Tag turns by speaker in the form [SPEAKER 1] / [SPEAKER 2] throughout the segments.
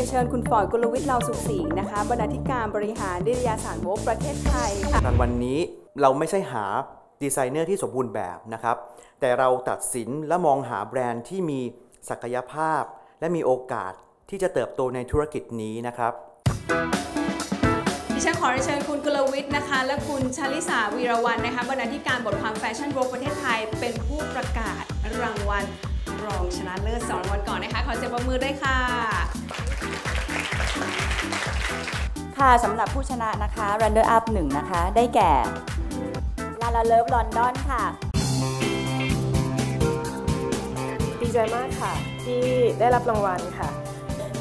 [SPEAKER 1] รียนเชิญคุณฟอร์ดกุลวิทย์เลาสุขศรีนะคะ บรรณาธิการบริหารนิตยสารโวกประเทศไทยค่ะ
[SPEAKER 2] รางวัลนนี้เราไม่ใช่หาดีไซเนอร์ที่สมบูรณ์แบบนะครับ แต่เราตัดสินและมองหาแบรนด์ที่มีศักยภาพ และมีโอกาสที่จะเติบโตในธุรกิจนี้นะครับ
[SPEAKER 1] ดิฉันขอเรียนเชิญคุณกุลวิทย์นะคะ และคุณชลิสาวีรวันนะคะบรรณาธิการบทความแฟชั่นโวกประเทศไทย เป็นผู้ประกาศรางวัลรองชนะเลิศสองรางวัลก่อนนะคะ ขอเสียงปรบมือด้วยค่ะ
[SPEAKER 3] ค่ะสำหรับผู้ชนะนะคะ Runner Up 1 นะคะ ได้แก่ ลาลาเลิฟลอนดอนค่ะ
[SPEAKER 4] ดีใจมากค่ะ ที่ได้รับรางวัลค่ะ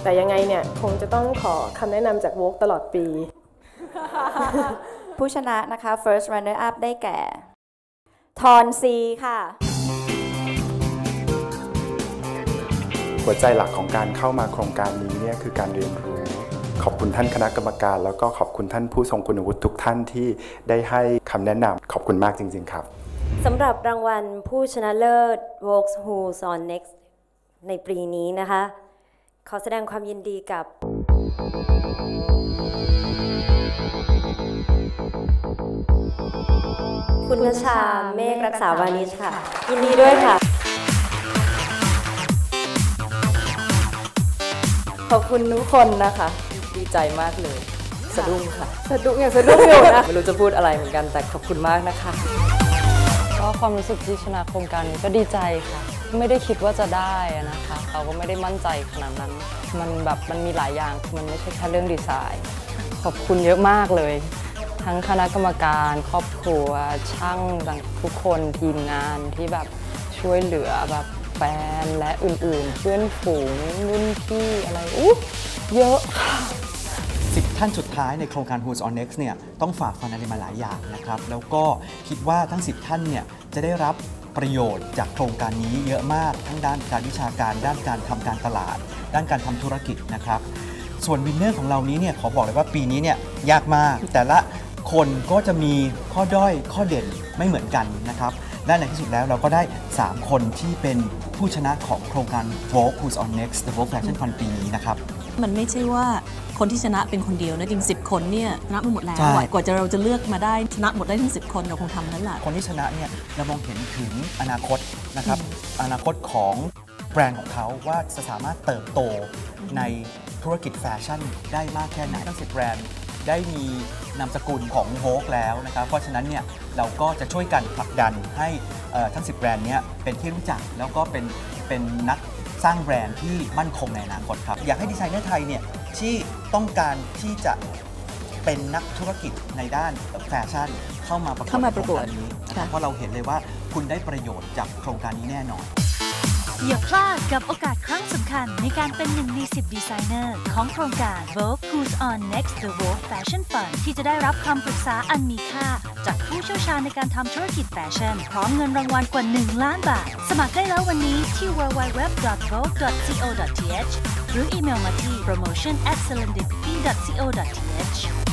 [SPEAKER 4] แต่ยังไงเนี่ย คงจะต้องขอคำแนะนำจากโวกตลอดปี
[SPEAKER 3] ผู้ชนะนะคะ First Runner Up ได้แก่ ทอนซีค่ะ
[SPEAKER 5] หัวใจหลักของการเข้ามาโครงการนี้เนี่ยคือการเรียนรู้ ขอบคุณท่านคณะกรรมการ แล้วก็ขอบคุณท่านผู้ทรงคุณวุฒิทุกท่านที่ได้ให้คำแนะนำขอบคุณมากจริง ๆ ครับ
[SPEAKER 6] สำหรับรางวัลผู้ชนะเลิศ Vogue Who's on Next ในปีนี้นะคะ ขอแสดงความยินดีกับคุณนชาเมฆรักษาวานิชค่ะ ยินดีด้วยค่ะ
[SPEAKER 3] ขอบคุณทุกคนนะคะ ดีใจมากเลย สะดุ้งค่ะ
[SPEAKER 4] สะดุ้งอย่างสะดุ้งอยู่นะ
[SPEAKER 3] ไม่รู้จะพูดอะไรเหมือนกันแต่ขอบคุณมากนะคะ
[SPEAKER 7] ก็ความรู้สึกที่ชนะโครงการนี้ก็ดีใจค่ะ ไม่ได้คิดว่าจะได้อะนะคะ เราก็ไม่ได้มั่นใจขนาดนั้น มันแบบมันมีหลายอย่างคือมันไม่ใช่แค่เรื่องดีไซน์ ขอบคุณเยอะมากเลย ทั้งคณะกรรมการครอบครัวช่างต่างทุกคนทีมงานที่แบบช่วยเหลือแบบแฟนและอื่นๆ เพื่อนฝูงรุ่นพี่อะไรอุ๊ยเยอะค่ะ
[SPEAKER 2] 10ท่านสุดท้ายในโครงการ Who's on Next เนี่ยต้องฝ่าฟันอะไรมาหลายอย่างนะครับ แล้วก็คิดว่าทั้ง 10 ท่านเนี่ยจะได้รับประโยชน์จากโครงการนี้เยอะมากทั้งด้านการวิชาการ ด้านการทำการตลาด ด้านการทำธุรกิจนะครับ ส่วนวินเนอร์ของเรานี้เนี่ยขอบอกเลยว่าปีนี้เนี่ยยากมาก แต่ละคนก็จะมีข้อด้อยข้อเด่นไม่เหมือนกันนะครับ และในที่สุดแล้วเราก็ได้ 3 คนที่เป็นผู้ชนะของโครงการ Vogue Who's on Next The Vogue Fashion Fund ปีนี้นะครับ
[SPEAKER 8] มันไม่ใช่ว่าคนที่ชนะเป็นคนเดียวนะจริง 10 คนเนี่ยชนะมาหมดแล้ว
[SPEAKER 2] ใช่
[SPEAKER 8] อะกว่าจะเราจะเลือกมาได้ชนะหมดได้ทั้ง10 คนเราคงทำนั้นแหละ
[SPEAKER 2] คนที่ชนะเนี่ยเรามองเห็นถึงอนาคตนะครับอนาคตของแบรนด์ของเขาว่าจะสามารถเติบโตในธุรกิจแฟชั่นได้มากแค่ไหนทั้งสิบแบรนด์ได้มีนามสกุลของโวกแล้วนะครับ เพราะฉะนั้นเนี่ย เราก็จะช่วยกันผลักดันให้เอ่อทั้ง 10 แบรนด์เนี้ยเป็นที่รู้จักแล้วก็เป็นเป็นนักสร้างแบรนด์ที่มั่นคงในอนาคตครับ อยากให้ดีไซเนอร์ไทยเนี่ยที่ต้องการที่จะเป็นนักธุรกิจในด้านแฟชั่น เข้ามาประกวด
[SPEAKER 8] เข้ามาประกวด
[SPEAKER 2] โคงการนี้นะครับ
[SPEAKER 8] ค่ะ
[SPEAKER 2] เพราะเราเห็นเลยว่าคุณได้ประโยชน์จากโครงการนี้แน่นอน
[SPEAKER 9] อย่าพลาดกับโอกาสครั้งสำคัญในการเป็นหนึ่งใน10ดีไซเนอร์ของโครงการ Vogue Who's on Next The Vogue Fashion Fund ที่จะได้รับคำปรึกษาอันมีค่า จากผู้เชี่ยวชาญในการทำธุรกิจแฟชั่น พร้อมเงินรางวัลกว่า 1 ล้านบาท สมัครได้แล้ววันนี้ที่ www.vogue.co.th หรืออีเมลมาที่ promotion at serendipity.co.th